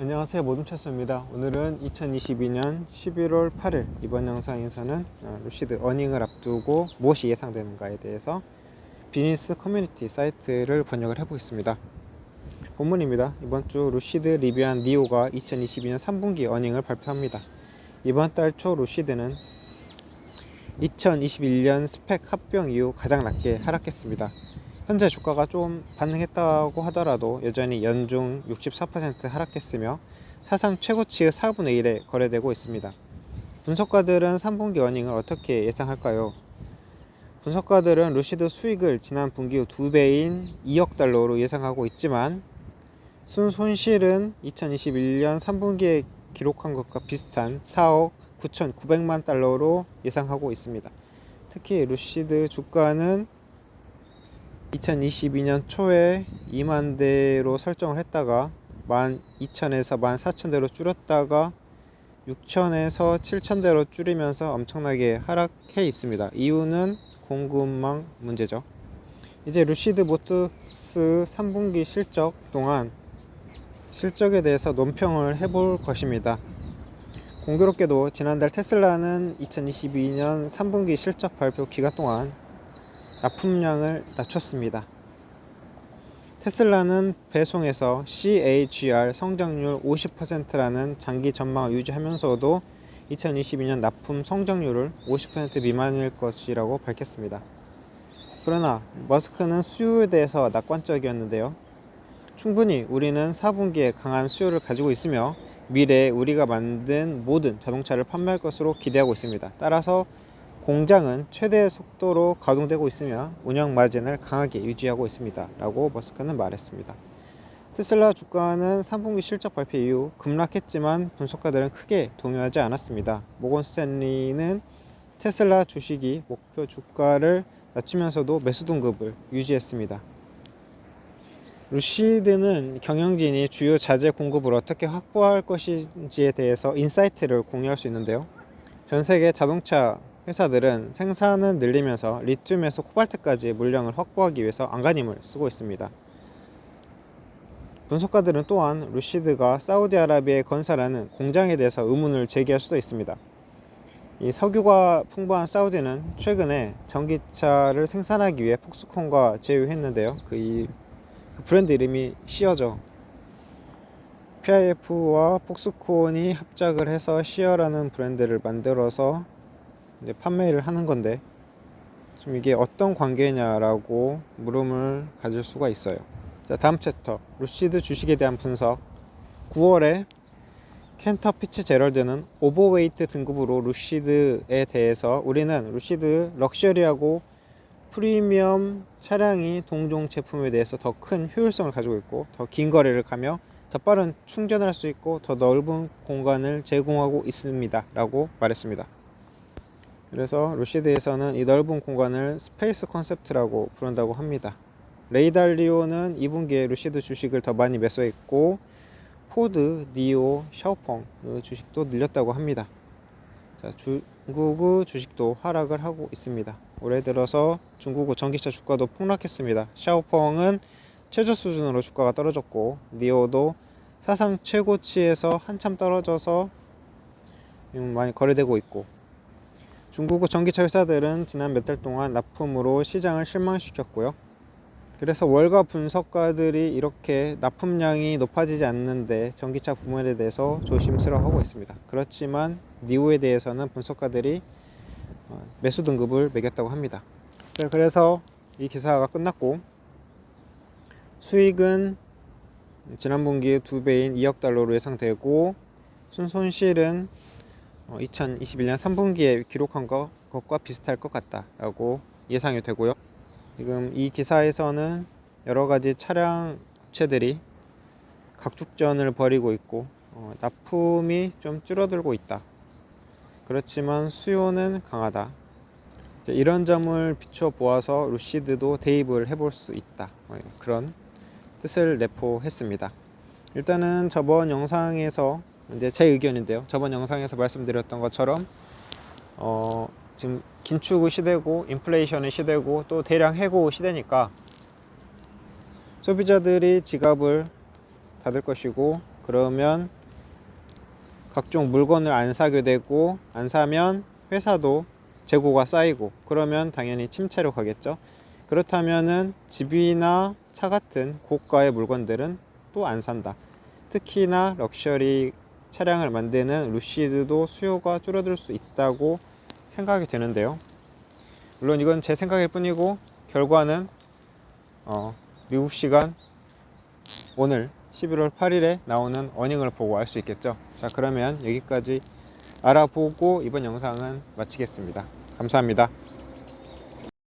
안녕하세요. 모둠체스입니다. 오늘은 2022년 11월 8일 이번 영상에서는 어, 루시드 어닝을 앞두고 무엇이 예상되는가에 대해서 비즈니스 커뮤니티 사이트를 번역을 해보겠습니다. 본문입니다. 이번 주 루시드 리비안 니오가 2022년 3분기 어닝을 발표합니다. 이번 달 초 루시드는 2021년 스펙 합병 이후 가장 낮게 하락했습니다 현재 주가가 좀 반등했다고 하더라도 여전히 연중 64% 하락했으며 사상 최고치의 4분의 1에 거래되고 있습니다. 분석가들은 3분기 어닝을 어떻게 예상할까요? 분석가들은 루시드 수익을 지난 분기 후 2배인 2억 달러로 예상하고 있지만 순 손실은 2021년 3분기에 기록한 것과 비슷한 4억 9,900만 달러로 예상하고 있습니다. 특히 루시드 주가는 2022년 초에 2만 대로 설정을 했다가 12,000에서 14,000대로 줄였다가 6,000에서 7,000대로 줄이면서 엄청나게 하락해 있습니다. 이유는 공급망 문제죠. 이제 루시드 모트스 3분기 실적 동안 실적에 대해서 논평을 해볼 것입니다. 공교롭게도 지난달 테슬라는 2022년 3분기 실적 발표 기간 동안 납품량을 낮췄습니다. 테슬라는 배송에서 CAGR 성장률 50%라는 장기 전망을 유지하면서도 2022년 납품 성장률을 50% 미만일 것이라고 밝혔습니다. 그러나 머스크는 수요에 대해서 낙관적이었는데요. 충분히 우리는 4분기에 강한 수요를 가지고 있으며 미래에 우리가 만든 모든 자동차를 판매할 것으로 기대하고 있습니다. 따라서 공장은 최대 속도로 가동되고 있으며 운영 마진을 강하게 유지하고 있습니다. 라고 머스크는 말했습니다. 테슬라 주가는 3분기 실적 발표 이후 급락했지만 분석가들은 크게 동요하지 않았습니다. 모건 스탠리는 테슬라 주식이 목표 주가를 낮추면서도 매수 등급을 유지했습니다. 루시드는 경영진이 주요 자재 공급을 어떻게 확보할 것인지에 대해서 인사이트를 공유할 수 있는데요. 전 세계 자동차 회사들은 생산을 늘리면서 리튬에서 코발트까지 물량을 확보하기 위해서 안가님을 쓰고 있습니다. 분석가들은 또한 루시드가 사우디아라비아에 건설하는 공장에 대해서 의문을 제기할 수도 있습니다. 이 석유가 풍부한 사우디는 최근에 전기차를 생산하기 위해 폭스콘과 제휴했는데요. 그, 이, 그 브랜드 이름이 시어죠. PIF와 폭스콘이 합작을 해서 시어라는 브랜드를 만들어서 이제 판매를 하는 건데 좀 이게 어떤 관계냐라고 물음을 가질 수가 있어요. 자, 다음 챕터 루시드 주식에 대한 분석 9월에 켄터 피츠 제럴드는 오버웨이트 등급으로 루시드에 대해서 우리는 루시드 럭셔리하고 프리미엄 차량이 동종 제품에 대해서 더 큰 효율성을 가지고 있고 더 긴 거리를 가며 더 빠른 충전을 할 수 있고 더 넓은 공간을 제공하고 있습니다. 라고 말했습니다. 그래서 루시드에서는 이 넓은 공간을 스페이스 컨셉트라고 부른다고 합니다. 레이달리오는 2분기에 루시드 주식을 더 많이 매수했고 포드, 니오, 샤오펑 그 주식도 늘렸다고 합니다. 자, 중국의 주식도 하락을 하고 있습니다. 올해 들어서 중국의 전기차 주가도 폭락했습니다. 샤오펑은 최저 수준으로 주가가 떨어졌고 니오도 사상 최고치에서 한참 떨어져서 많이 거래되고 있고 중국의 전기차 회사들은 지난 몇 달 동안 납품으로 시장을 실망시켰고요. 그래서 월가 분석가들이 이렇게 납품량이 높아지지 않는데 전기차 부문에 대해서 조심스러워하고 있습니다. 그렇지만 니오에 대해서는 분석가들이 어, 매수 등급을 매겼다고 합니다. 그래서 이 기사가 끝났고 수익은 지난 분기의 두 배인 2억 달러로 예상되고 순손실은 2021년 3분기에 기록한 것, 것과 비슷할 것 같다라고 예상이 되고요. 지금 이 기사에서는 여러 가지 차량 업체들이 각축전을 벌이고 있고 어, 납품이 좀 줄어들고 있다. 그렇지만 수요는 강하다. 이런 점을 비춰 보아서 루시드도 대입을 해볼 수 있다. 어, 그런 뜻을 내포했습니다. 일단은 저번 영상에서 이제 제 의견인데요. 저번 영상에서 말씀드렸던 것처럼 어, 지금 긴축의 시대고 인플레이션의 시대고 또 대량 해고 시대니까 소비자들이 지갑을 닫을 것이고 그러면 각종 물건을 안 사게 되고 안 사면 회사도 재고가 쌓이고 그러면 당연히 침체로 가겠죠. 그렇다면은 집이나 차 같은 고가의 물건들은 또 안 산다. 특히나 럭셔리 차량을 만드는 루시드도 수요가 줄어들 수 있다고 생각이 되는데요. 물론 이건 제 생각일 뿐이고 결과는 어, 미국 시간 오늘 11월 8일에 나오는 어닝을 보고 알 수 있겠죠. 자, 그러면 여기까지 알아보고 이번 영상은 마치겠습니다. 감사합니다.